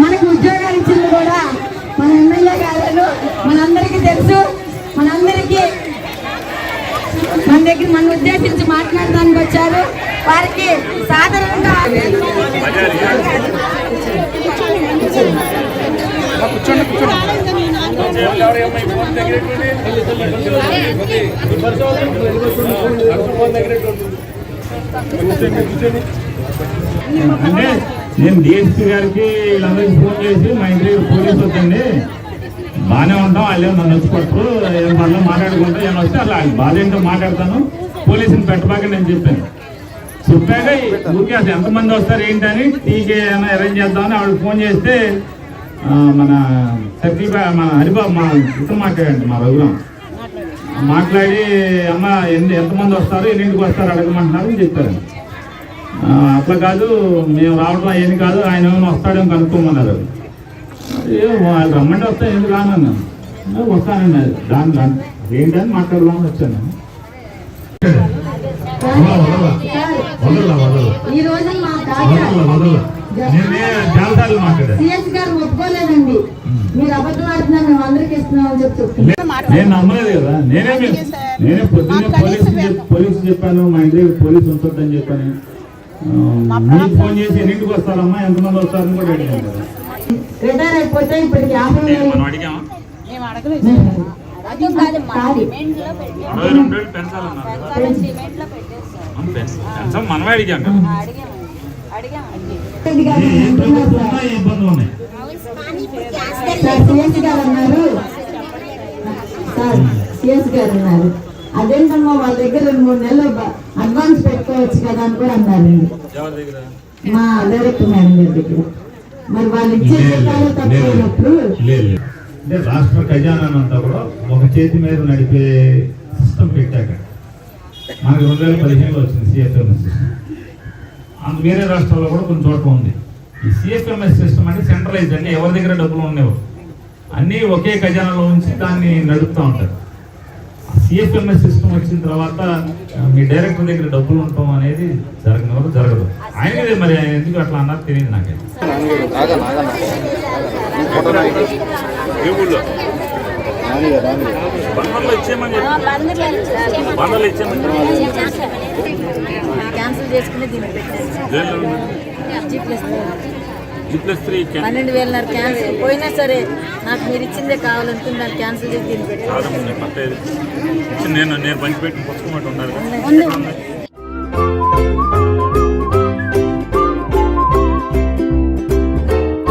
మనకు ఉద్యోగాలు ఇచ్చింది కూడా మన ఎమ్మెల్యే గారు మనందరికీ తెలుసు మనందరికీ మన దగ్గర మన ఉద్దేశించి మాట్లాడడానికి వచ్చారు. వారికి సాధారణంగా అంటే నేను డిఎస్పీ గారికి వీళ్ళందరికీ ఫోన్ చేసి మా ఇంటి పోలీసు వచ్చండి బాగానే ఉంటాం వాళ్ళు నన్ను వచ్చి ఏం పనులు మాట్లాడుకుంటా ఏమైనా వస్తే అలా బాధ ఏంటో మాట్లాడతాను. పోలీసుని పెట్టబాక నేను చెప్పాను. చెప్పాక ఊరికే అసలు ఎంతమంది వస్తారు ఏంటని టీకే ఏమైనా అరేంజ్ చేద్దామని ఆవిడ ఫోన్ చేస్తే మన సత్యబా మన హరిబాబు మా ఇతను మాట్లాడండి మా రఘురాం మాట్లాడి అమ్మ ఎన్ని ఎంతమంది వస్తారు? ఎన్నింటికి వస్తారు? అడగమంటున్నారు అని చెప్పారు. అట్లా కాదు మేము రావడం ఏమి కాదు ఆయన ఏమైనా వస్తాడేమో కనుక్కోమన్నారు. ఏ వాళ్ళు రమ్మంటే వస్తా ఎందుకు రానన్నా "ఏ, వస్తానండి. దాని దాని ఏంటని మాట్లాడదామని వచ్చాను. ఈ రోజు మా. నేనే జాలసార్లు మాట్లాడాను సిఎస్ గారు ఒప్పుకోలేదండి. మీరు అబద్ధం ఆడుతున్నారు మేము అందరికి ఇస్తున్నామని చెప్పి చెప్తున్నారు. నేను నమ్మలేదు కదా. నేనే నేనే పొద్దున్నే పోలీసు పోలీసు చెప్పాను మా ఇంటి దగ్గర పోలీసు ఉంటుందని చెప్పాను. ఫోన్ చేసి ఎన్నింటికి వస్తారమ్మా? ఎంతమంది వస్తారని కూడా అడిగాను కదా. రిటైర్ అయిపోతే ఇప్పటికి యాభై మనం అడిగామా మేము అడగలేదు. అరవై రెండు వేలు పెంచాలన్నారు పెంచ- మనమే అడిగాం కదా. అదేంటమ్మా వాళ్ళ దగ్గర రెండు మూడు నెలలు అడ్వాన్స్ పెట్టుకోవచ్చు కదా అని కూడా అన్నారండి మా డైరెక్టర్ మేడం గారి దగ్గర. మరి వాళ్ళు ఇచ్చే జీతాలు తక్కువైనప్పుడు లేదు అంటే రాష్ట్ర ఖజానా అంతా కూడా ఒక చేతి మీద నడిపే సిస్టమ్ పెట్టాక మనకి రెండు వేల పదిహేనులో వచ్చింది సిఎఫ్ఎంఎస్ సిస్టమ్ అందు వేరే రాష్ట్రాల్లో కూడా కొన్ని చోట్ల ఉంది. ఈ సిఎఫ్ఎంఎస్ సిస్టమ్ అంటే సెంట్రలైజ్ అంటే ఎవరి దగ్గర డబ్బులు ఉండేవి. అన్నీ ఒకే ఖజానాలో ఉంచి దాన్ని నడుపుతూ ఉంటారు. సిఎఫ్ఎంఎస్ సిస్టమ్ వచ్చిన తర్వాత మీ డైరెక్టర్ దగ్గర డబ్బులు ఉండటం అనేది జరగని వరకు జరగదు. ఆయనదే మరి ఆయన ఎందుకు అట్లా అన్నారు తెలియదు ఇచ్చేయమని క్యాన్సిల్ చేసుకుని దీన్ని పన్నెండు వేలన్నర క్యాన్సిల్ పోయినా సరే నాకు మీరు ఇచ్చిందే కావాలనుకుని దాన్ని క్యాన్సిల్ చేసి దీన్ని పెట్టాను నేను నేను పంచిపెట్టిన పుస్తకం ఉన్నారు.